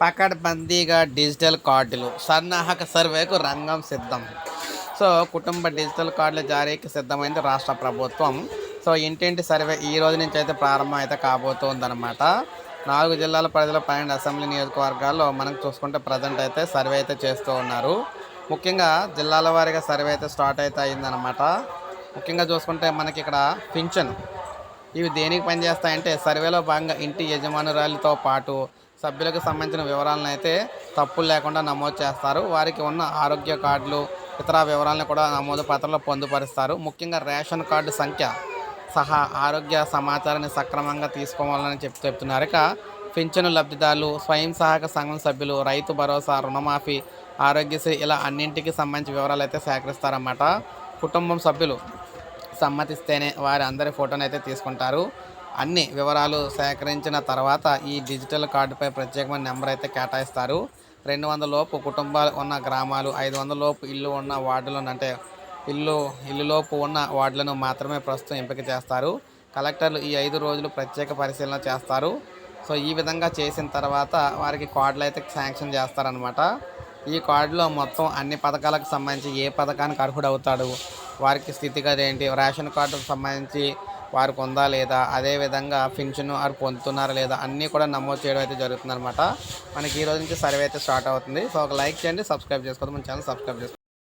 పకడ్బందీగా డిజిటల్ కార్డులు సన్నాహక సర్వేకు రంగం సిద్ధం. సో కుటుంబ డిజిటల్ కార్డుల జారీకి సిద్ధమైంది రాష్ట్ర ప్రభుత్వం. సో ఇంటింటి సర్వే ఈ రోజు నుంచి అయితే ప్రారంభం అయితే కాబోతుందన్నమాట. నాలుగు జిల్లాల పరిధిలో పన్నెండు అసెంబ్లీ నియోజకవర్గాల్లో మనం చూసుకుంటే ప్రజెంట్ అయితే సర్వే అయితే చేస్తూ ఉన్నారు. ముఖ్యంగా జిల్లాల వారీగా సర్వే అయితే స్టార్ట్ అయితే అయిందనమాట ముఖ్యంగా చూసుకుంటే మనకి ఇక్కడ పింఛన్. ఇవి దేనికి పనిచేస్తాయంటే సర్వేలో భాగంగా ఇంటి యజమానురాలితో పాటు సభ్యులకు సంబంధించిన వివరాలను అయితే తప్పులు లేకుండా నమోదు చేస్తారు. వారికి ఉన్న ఆరోగ్య కార్డులు ఇతర వివరాలను కూడా నమోదు పత్రంలో పొందుపరుస్తారు. ముఖ్యంగా రేషన్ కార్డు సంఖ్య సహా ఆరోగ్య సమాచారాన్ని సక్రమంగా తీసుకోవాలని చెప్తూ చెప్తున్నారు. ఇక పింఛను లబ్ధిదారులు స్వయం సహాయక సంఘం సభ్యులు రైతు భరోసా రుణమాఫీ ఆరోగ్యశ్రీ ఇలా అన్నింటికి సంబంధించి వివరాలు అయితే సేకరిస్తారన్నమాట. కుటుంబం సభ్యులు సమ్మతిస్తేనే వారి అందరి ఫోటోని అయితే తీసుకుంటారు. అన్ని వివరాలు సేకరించిన తర్వాత ఈ డిజిటల్ కార్డుపై ప్రత్యేకమైన నెంబర్ అయితే కేటాయిస్తారు. రెండు వందల లోపు కుటుంబాలు ఉన్న గ్రామాలు ఐదు వందల లోపు ఇల్లు ఉన్న వార్డులను అంటే ఇల్లు ఇల్లులోపు ఉన్న వార్డులను మాత్రమే ప్రస్తుతం ఎంపిక చేస్తారు. కలెక్టర్లు ఈ ఐదు రోజులు ప్రత్యేక పరిశీలన చేస్తారు. సో ఈ విధంగా చేసిన తర్వాత వారికి కార్డులు అయితే శాంక్షన్ చేస్తారనమాట ఈ కార్డులో మొత్తం అన్ని పథకాలకు సంబంధించి ఏ పథకానికి అర్హుడవుతాడు వారికి స్థితిగతి ఏంటి రేషన్ కార్డుకు సంబంధించి వారికి ఉందా లేదా అదేవిధంగా పింఛను వారు పొందుతున్నారా లేదా అన్నీ కూడా నమోదు చేయడం అయితే జరుగుతుందన్నమాట. మనకి ఈ రోజు నుంచి సర్వే అయితే స్టార్ట్ అవుతుంది. సో ఒక లైక్ చేయండి సబ్స్క్రైబ్ చేసుకోవద్దు మన ఛానల్ సబ్స్క్రైబ్ చేసుకోండి.